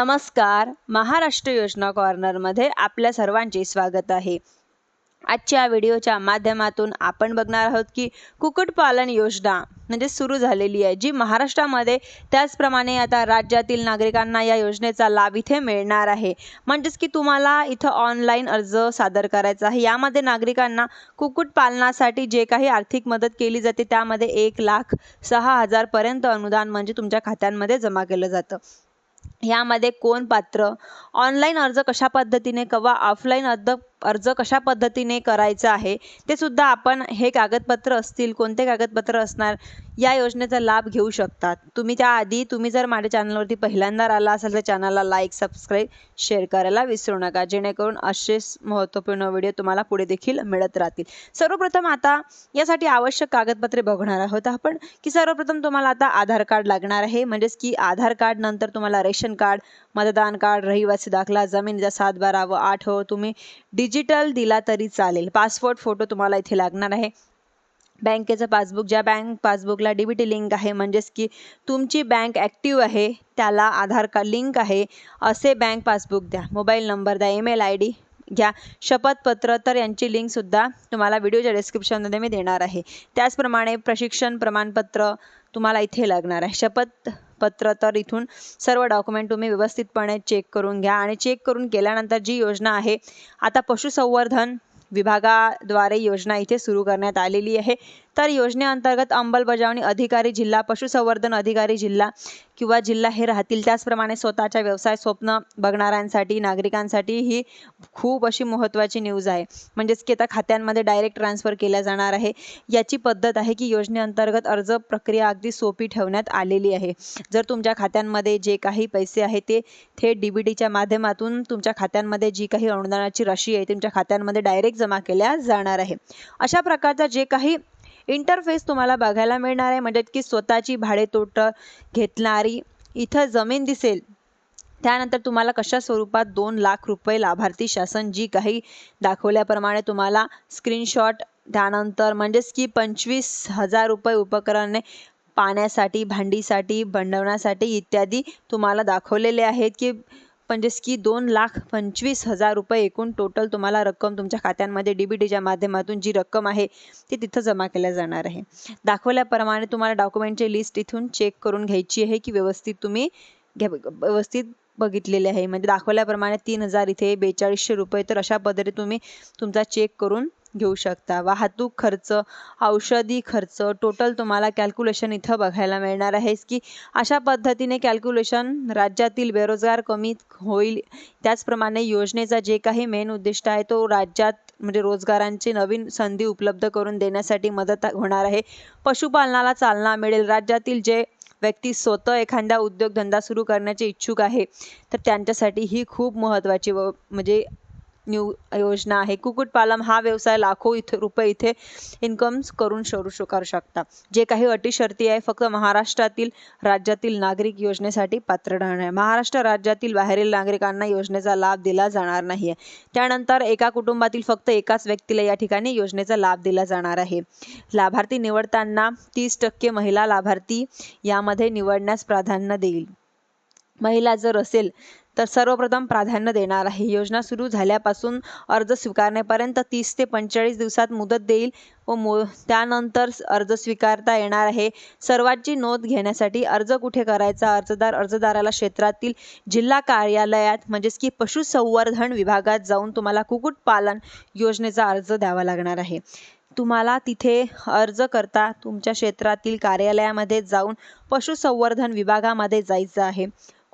नमस्कार. महाराष्ट्र योजना कॉर्नरमध्ये आपल्या सर्वांचे स्वागत आहे. आजच्या व्हिडिओच्या माध्यमातून आपण बघणार आहोत की कुक्कुटपालन योजना म्हणजे सुरू झालेली आहे जी महाराष्ट्रामध्ये त्याचप्रमाणे आता राज्यातील नागरिकांना या योजनेचा लाभ इथे मिळणार आहे. म्हणजेच की तुम्हाला इथं ऑनलाईन अर्ज सादर करायचा आहे. यामध्ये नागरिकांना कुक्कुटपालनासाठी जे काही आर्थिक मदत केली जाते त्यामध्ये एक लाख सहा हजारपर्यंत अनुदान म्हणजे तुमच्या खात्यांमध्ये जमा केलं जातं. यामध्ये कोण पात्र? ऑनलाईन अर्ज कशा पद्धतीने किंवा? ऑफलाईन अर्ज अर्ज कशा पद्धतीने करायचा आहे? ते सुद्धा आपण हे कागदपत्र असतील कोणते कागदपत्र असणार या योजनेचा लाभ घेऊ शकतात. तुम्ही त्याआधी तुम्ही जर माझ्या चॅनलवरती पहिल्यांदा आला असाल तर चॅनलला लाईक सबस्क्राईब शेअर करायला विसरू नका. जेणेकरून असेच महत्त्वपूर्ण व्हिडिओ तुम्हाला पुढे देखील मिळत राहतील. सर्वप्रथम आता यासाठी आवश्यक कागदपत्रे बघणार आहोत आपण की सर्वप्रथम तुम्हाला आता आधार कार्ड लागणार आहे. म्हणजेच की आधार कार्ड नंतर तुम्हाला रेशन कार्ड मतदान कार्ड रहिवासी दाखला जमिनीचा सात बारा व आठ हो तुम्ही डिजिटल दिला तरी चालेल. पासपोर्ट फोटो तुम्हाला इथे लागणार आहे. बँकेचं पासबुक ज्या बँक पासबुकला डी बी टी लिंक आहे म्हणजेच की तुमची बँक ॲक्टिव्ह आहे त्याला आधार कार्ड लिंक आहे असे बँक पासबुक द्या. मोबाईल नंबर द्या ईमेल आय डी घ्या. शपथपत्र तर यांची लिंकसुद्धा तुम्हाला व्हिडिओच्या डिस्क्रिप्शनमध्ये मी देणार आहे. त्याचप्रमाणे प्रशिक्षण प्रमाणपत्र तुम्हाला इथे लागणार आहे. शपथ पत्र तर इथून सर्व डॉक्युमेंट तुम्ही व्यवस्थितपणे चेक करून घ्या. आणि चेक करून केल्यानंतर जी योजना आहे आता पशुसंवर्धन विभागाद्वारे योजना इथे सुरू करण्यात आलेली आहे. तर योजनेअंतर्गत अंमलबजावणी अधिकारी जिल्हा पशुसंवर्धन अधिकारी जिल्हा किंवा जिल्हा हे राहतील. त्याचप्रमाणे स्वतःच्या व्यवसाय स्वप्न बघणाऱ्यांसाठी नागरिकांसाठी ही खूप अशी महत्त्वाची न्यूज आहे. म्हणजेच की आता खात्यांमध्ये डायरेक्ट ट्रान्सफर केल्या जाणार आहे. याची पद्धत आहे की योजनेअंतर्गत अर्ज प्रक्रिया अगदी सोपी ठेवण्यात आलेली आहे. जर तुमच्या खात्यांमध्ये जे काही पैसे आहे ते थेट डी बी टीच्या माध्यमातून तुमच्या खात्यांमध्ये जी काही अनुदानाची राशी आहे तुमच्या खात्यांमध्ये डायरेक्ट जमा केल्या जाणार आहे. अशा प्रकारचा जे काही इंटरफेस तुम्हाला बघायला मिळणार आहे. म्हणजे की स्वतःची भाडेतोट घेतणारी इथं जमीन दिसेल. त्यानंतर तुम्हाला कशा स्वरूपात दोन लाख रुपये लाभार्थी शासन जी काही दाखवल्याप्रमाणे तुम्हाला स्क्रीनशॉट त्यानंतर म्हणजेच की पंचवीस हजार रुपये उपकरणे पाण्यासाठी भांडीसाठी बनवण्यासाठी इत्यादी तुम्हाला दाखवलेले आहेत की म्हणजेच की दोन लाख पंचवीस हजार रुपये एकूण टोटल तुम्हाला रक्कम तुमच्या खात्यांमध्ये डी बी टीच्या माध्यमातून जी रक्कम आहे ती तिथं जमा केल्या जाणार आहे. दाखवल्याप्रमाणे तुम्हाला डॉक्युमेंटची लिस्ट इथून चेक करून घ्यायची आहे की व्यवस्थित तुम्ही घ्या व्यवस्थित बघितलेले आहे. म्हणजे दाखवल्याप्रमाणे तीन हजार इथे बेचाळीसशे रुपये तर अशा पद्धतीने तुम्ही तुमचा चेक करून घेऊ शकता. वाहतूक खर्च औषधी खर्च टोटल तुम्हाला कॅल्क्युलेशन इथं बघायला मिळणार आहे. की अशा पद्धतीने कॅल्क्युलेशन राज्यातील बेरोजगार कमी होईल. त्याचप्रमाणे योजनेचा जे काही मेन उद्दिष्ट आहे तो राज्यात म्हणजे रोजगारांची नवीन संधी उपलब्ध करून देण्यासाठी मदत होणार आहे. पशुपालनाला चालना मिळेल. राज्यातील जे व्यक्ती स्वतः एखादा उद्योगधंदा सुरू करण्याचे इच्छुक आहे तर त्यांच्यासाठी ही खूप महत्त्वाची व म्हणजे न्यू योजना आहे. कुक्कुटपालन हा व्यवसाय लाखो इथे रुपये इथे इन्कम करून शरू करू शकता. जे काही अटी शर्ती आहे फक्त महाराष्ट्रातील राज्यातील नागरिक योजनेसाठी पात्र राहणार आहे. महाराष्ट्र राज्यातील बाहेरील नागरिकांना योजनेचा लाभ दिला जाणार नाही आहे त्यानंतर एका कुटुंबातील फक्त एकाच व्यक्तीला या ठिकाणी योजनेचा लाभ दिला जाणार आहे. लाभार्थी निवडताना तीस टक्के महिला लाभार्थी यामध्ये निवडण्यास प्राधान्य देईल. महिला जर असेल तर सर्वप्रथम प्राधान्य देणार आहे. योजना सुरू झाल्यापासून अर्ज स्वीकारण्यापर्यंत तीस ते पंचेचाळीस दिवसात मुदत देईल व मो त्यानंतर अर्ज स्वीकारता येणार आहे. सर्वांची नोंद घेण्यासाठी अर्ज कुठे करायचा? अर्जदार अर्जदाराला क्षेत्रातील जिल्हा कार्यालयात म्हणजेच की पशुसंवर्धन विभागात जाऊन तुम्हाला कुक्कुटपालन योजनेचा अर्ज द्यावा लागणार आहे. तुम्हाला तिथे अर्ज करता तुमच्या क्षेत्रातील कार्यालयामध्ये जाऊन पशुसंवर्धन विभागामध्ये जायचं आहे.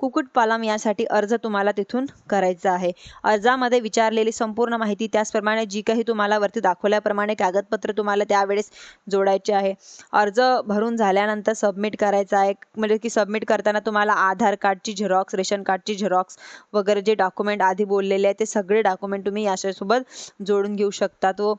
कुक्कुटपालन यासाठी अर्ज तुम्हाला तिथून करायचा आहे. अर्जामध्ये विचारलेली संपूर्ण माहिती त्याचप्रमाणे जी काही तुम्हाला वरती दाखवल्याप्रमाणे कागदपत्र तुम्हाला त्यावेळेस जोडायचे आहे. अर्ज भरून झाल्यानंतर सबमिट करायचा आहे. म्हणजे की सबमिट करताना तुम्हाला आधार कार्डची झेरॉक्स रेशन कार्डची झेरॉक्स वगैरे जे डॉक्युमेंट आधी बोललेले आहे ते सगळे डॉक्युमेंट तुम्ही याच्यासोबत जोडून घेऊ शकता. तो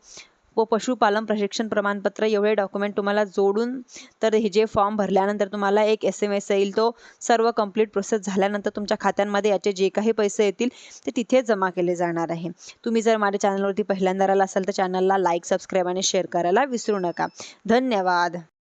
व पशुपालन प्रशिक्षण प्रमाणपत्र एवढे डॉक्युमेंट तुम्हाला जोडून तर हे जे फॉर्म भरल्यानंतर तुम्हाला एक एस एम एस येईल. तो सर्व कंप्लीट प्रोसेस झाल्यानंतर तुमच्या खात्यांमध्ये याचे जे काही पैसे येतील ते तिथे जमा केले जाणार आहे. तुम्ही जर माझ्या चॅनलवरती पहिल्यांदा आला असाल तर चॅनलला लाईक सबस्क्राईब आणि शेअर करायला विसरू नका. धन्यवाद.